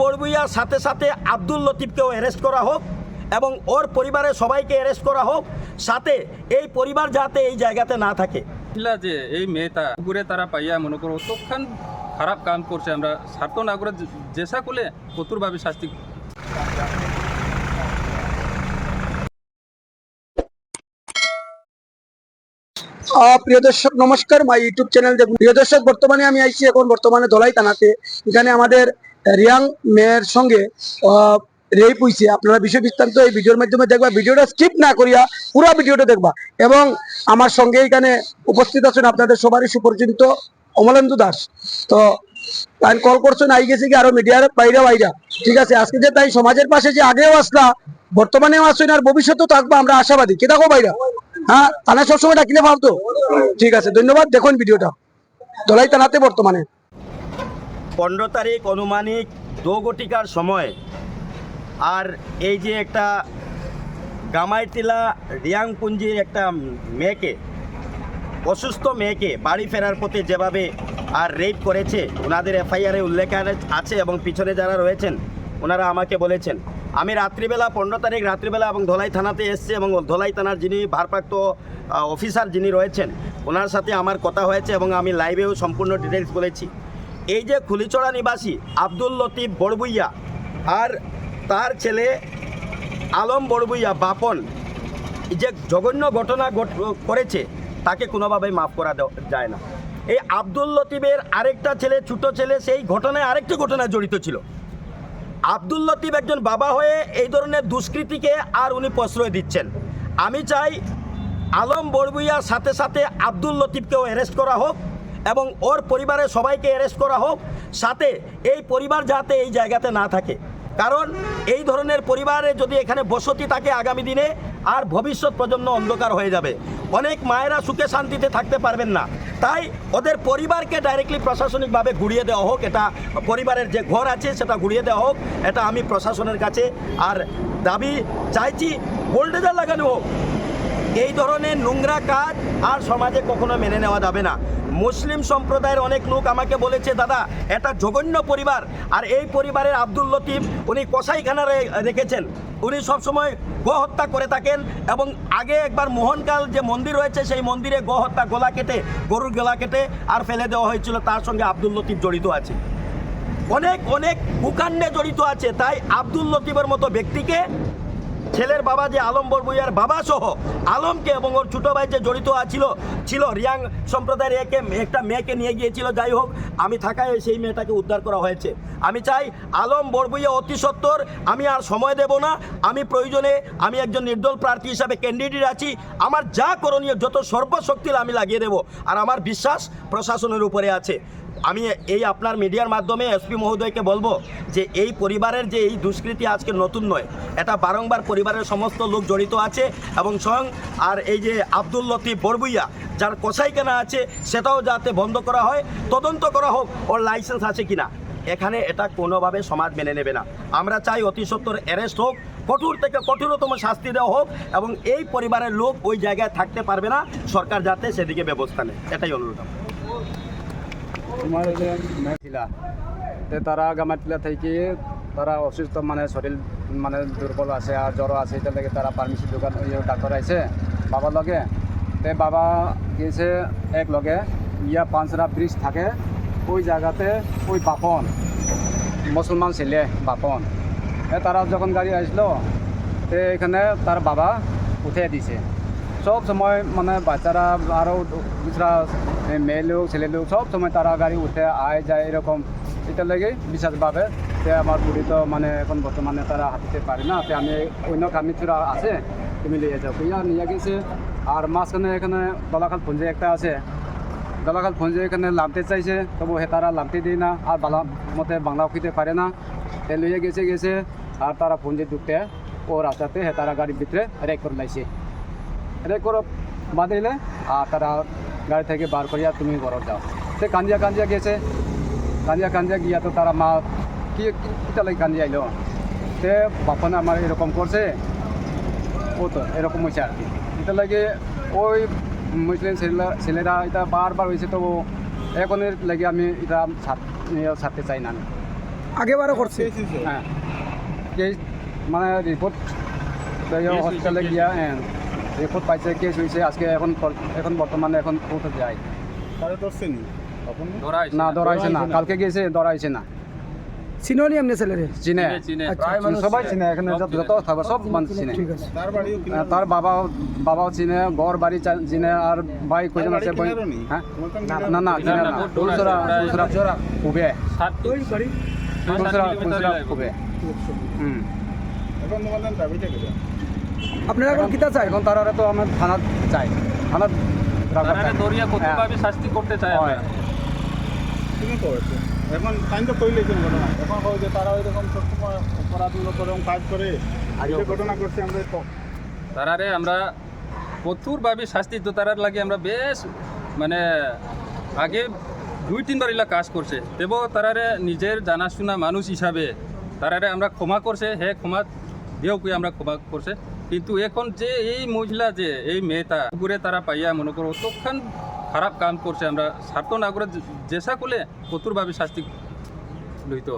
বড়বুইয়ার সাথে সাথে আব্দুল লতিফকেও অ্যারেস্ট করা হোক এবং ওর পরিবারের সবাইকে অ্যারেস্ট করা হোক সাথে এই পরিবার যাতে এই জায়গাতে না থাকে। যে এই মেয়েটা ঘুরে তারা পাইয়া মনে করো তখন খারাপ কাম করছে আমরা স্বার্থ না করে জেসা করলে কঠোরভাবে শাস্তি প্রিয় দর্শক নমস্কার। মাই ইউটিউব চ্যানেল দেখুন। প্রিয় দর্শক বর্তমানে আমি আইছি এখন বর্তমানে দলাই থানাতে। এখানে আমাদের রিয়াং মেয়ের সঙ্গে রেপ হইছে। আপনারা বিষয় বৃত্তান্ত এই ভিডিওর মাধ্যমে দেখবা। ভিডিওটা স্কিপ না করিয়া পুরো ভিডিওটা দেখবা। এবং আমার সঙ্গে এখানে উপস্থিত আছেন আপনাদের সবারই সুপরিচিত অমলেন্দু দাস। তো তাই কল করছেন, আই গেছে কি আরও মিডিয়ার বাইরে, বাইরা। ঠিক আছে, আজকে যে তাই সমাজের পাশে যে আগেও আসলা, বর্তমানেও আসছেন আর ভবিষ্যতেও থাকব, আমরা আশাবাদী। কে থাকো বাইরা? হ্যাঁ থানা সবসময় ডাকিলে ভাবতো। ঠিক আছে, ধন্যবাদ। দেখুন ভিডিওটা। দলাই থানাতে বর্তমানে। পনেরো তারিখ অনুমানিক দোগটিকার সময়। আর এই যে একটা গামাইটিলা রিয়াংপুঞ্জির একটা মেয়েকে, অসুস্থ মেয়েকে বাড়ি ফেরার পথে যেভাবে আর রেপ করেছে, ওনাদের এফআইআরে উল্লেখ আছে এবং পিছনে যারা রয়েছেন, ওনারা আমাকে বলেছেন। আমি রাত্রিবেলা পনেরো তারিখ রাত্রিবেলা এবং ধলাই থানাতে এসছে এবং ধলাই থানার যিনি ভারপ্রাপ্ত অফিসার যিনি রয়েছেন, ওনার সাথে আমার কথা হয়েছে এবং আমি লাইভেও সম্পূর্ণ ডিটেলস বলেছি। এই যে খুলিচড়া নিবাসী আব্দুল লতিফ বড়বুইয়া আর তার ছেলে আলম বড়বুইয়া বাপন যে জঘন্য ঘটনা ঘট- করেছে, তাকে কোনোভাবেই মাফ করা যায় না। এই আব্দুল লতিফের আরেকটা ছেলে, ছোট ছেলে, সেই ঘটনায় আরেকটি ঘটনায় জড়িত ছিল। আব্দুল লতিফ একজন বাবা হয়ে এই ধরনের দুষ্কৃতিকে আর উনি প্রশ্রয় দিচ্ছেন। আমি চাই আলম বড়বুইয়ার সাথে সাথে আব্দুল লতিফকেও অ্যারেস্ট করা হোক। এবং ওর পরিবারের সবাইকে অ্যারেস্ট করা হোক, সাথে এই পরিবার যাতে এই জায়গাতে না থাকে। কারণ এই ধরনের পরিবারে যদি এখানে বসতি থাকে আগামী দিনে, আর ভবিষ্যৎ প্রজন্ম অন্ধকার হয়ে যাবে। অনেক মায়েরা সুখে শান্তিতে থাকতে পারবেন না। তাই ওদের পরিবারকে ডাইরেক্টলি প্রশাসনিকভাবে ঘুরিয়ে দেওয়া হোক, এটা পরিবারের যে ঘর আছে সেটা ঘুরিয়ে দেওয়া হোক, এটা আমি প্রশাসনের কাছে আর দাবি চাইছি ভোল্টেজার লাগানো হোক। এই ধরনের নোংরা কাজ আর সমাজে কখনো মেনে নেওয়া যাবে না। মুসলিম সম্প্রদায়ের অনেক লোক আমাকে বলেছে, দাদা, এটা জঘন্য পরিবার। আর এই পরিবারের আব্দুল লতিফ, উনি কসাইখানা রেখেছেন। উনি সবসময় গো হত্যা করে থাকেন এবং আগে একবার মোহনকাল যে মন্দির রয়েছে, সেই মন্দিরে গো হত্যা গলা কেটে, গরুর গলা কেটে আর ফেলে দেওয়া হয়েছিল। তার সঙ্গে আব্দুল লতিফ জড়িত আছে। অনেক অনেক কুকাণ্ডে জড়িত আছে। তাই আব্দুল লতিফের মতো ব্যক্তিকে ছেলের বাবা যে আলম বরবুইয়ার বাবা সহ আলমকে এবং ওর ছোটো ভাই যে জড়িত ছিল ছিল রিয়াং সম্প্রদায়ের একে একটা মেয়েকে নিয়ে গিয়েছিল। যাই হোক, আমি থাকায় সেই মেয়েটাকে উদ্ধার করা হয়েছে। আমি চাই আলম বরবুইয়া অতি সত্তর আমি আর সময় দেব না। আমি প্রয়োজনে আমি একজন নির্দল প্রার্থী হিসাবে ক্যান্ডিডেট আছি। আমার যা করণীয়, যত সর্বশক্তি আমি লাগিয়ে দেব। আর আমার বিশ্বাস প্রশাসনের উপরে আছে। আমি এই আপনার মিডিয়ার মাধ্যমে এসপি মহোদয়কে বলব যে এই পরিবারের যে এই দুষ্কৃতি আজকে নতুন নয়, এটা বারংবার পরিবারের সমস্ত লোক জড়িত আছে এবং স্বয়ং আর এই যে আব্দুল লতিফ বরবুইয়া, যার কষাই কেনা আছে সেটাও যাতে বন্ধ করা হয়, তদন্ত করা হোক, ওর লাইসেন্স আছে কিনা। এখানে এটা কোনোভাবে সমাজ মেনে নেবে না। আমরা চাই অতি সত্তর অ্যারেস্ট হোক, কঠোর থেকে কঠোরতম শাস্তি দেওয়া হোক এবং এই পরিবারের লোক ওই জায়গায় থাকতে পারবে না, সরকার যাতে সেদিকে ব্যবস্থা নেয়। এটাই অনুরোধ আমার। তোমার যে মেয়ে ছিলা তে তারা গামাটিলা থেকে, তারা অসুস্থ মানে শরীর মানে দুর্বল আছে আর জ্বর আছে এটা লাগে তারা ফার্মেসি দোকান ইয়ে ডাক্তার আইছে বাবার লগে। তে বাবা গিয়েছে এক লগে, ইয়া পাঁচরা ব্রিজ থাকে, ওই জায়গাতে ওই বাপন, মুসলমান ছেলে বাপন। এ তারা যখন গাড়ি আসলো, তে এখানে তার বাবা উঠে দিছে। সব সময় মানে বাচ্চারা আরও দুসরা মেয়ে লোক, ছেলে লোক সব সময় তারা গাড়ি উঠে আয়, যায় এরকম। এটা লেগে বিশেষভাবে তে আমার বুড়ি তো মানে এখন বর্তমানে তারা হাঁটতে পারে না, তে আমি অন্য কামিছুরা আছে তুমি নিয়ে যাও। ইয়া নিয়ে গেছে, আর মাঝখানে এখানে দলাখাল পুঞ্জি একটা আছে। দলাখাল পুঞ্জি এখানে লামতে চাইছে, তবু হে তারা লামতে দিই না, আর বালা মতে বাংলা উঠিতে পারে না। তে লইয়ে গেছে গেছে, আর তারা পুঞ্জি ঢুকতে ও রাস্তাতে হে তারা গাড়ির ভিতরে রেক করে লাইছে। রেক করে বাঁধিলে আর তারা গাড়ি থেকে বার করিয়া তুমি ঘর যাও। সে কান্দিয়া কান্দিয়া গেছে কান্দিয়া কান্দিয়া গিয়া তো তারা মা কি কিটা লাগে কান্দিয়া আইলো? তে বাপনে আমার এরকম করছে। ও তো এরকম হয়েছে আর কি। এটা লাগে ওই মুসলিম ছেলেরা ছেলেরা এটা বারবার হয়েছে তো এখনের লাগে আমি এটা ছাড়- ছাড়তে চাই না। আগেবারও করছে? হ্যাঁ। মানে রিপোর্ট হসপিটালে গিয়া রিপোর্ট পাইছে কেস হয়েছে আজকে এখন এখন বর্তমানে এখন কোর্টে যায়। ধরা হয়েছে না ধরাইছে না। কালকে গিয়েছে ধরাইছে না। চিননি এমনি ছেলেরে? চিনে। চিনে। আচ্ছা, সবাই চিনে এখানে যত যত থাকবে সব মানুষ চিনে। ঠিক আছে। তার বাবাও বাবাও চিনে ঘর বাড়ি চিনে আর ভাই আছে হ্যাঁ? না না চিনে খুবে। আপনারা এখন কিতা চাই এখন তারা তো আমার থানাত চাই। দরিয়া। কতভাবে শাস্তি করতে চায়। করেছে। এখন তো এখন হয় যে তারা ওইরকম সবসময় অপরাধমূলক ওরকম কাজ করে যে ঘটনা করছে আমরা তারারে আমরা কঠোরভাবে শাস্তি তো তারার লাগে আমরা বেশ মানে আগে দুই তিনবার ইলা কাজ করছে। তেব তারারে নিজের জানাশোনা মানুষ হিসাবে তারারে আমরা ক্ষমা করছে। হে ক্ষমা কুই আমরা ক্ষোভা করছে। কিন্তু এখন যে এই মহিলা যে, এই মেয়েটা পুকুরে তারা পাইয়া মনে করো অতক্ষণ খারাপ কাম করছে আমরা, স্বার্থ না করে যেসা করলে প্রচুরভাবে শাস্তি লইতো।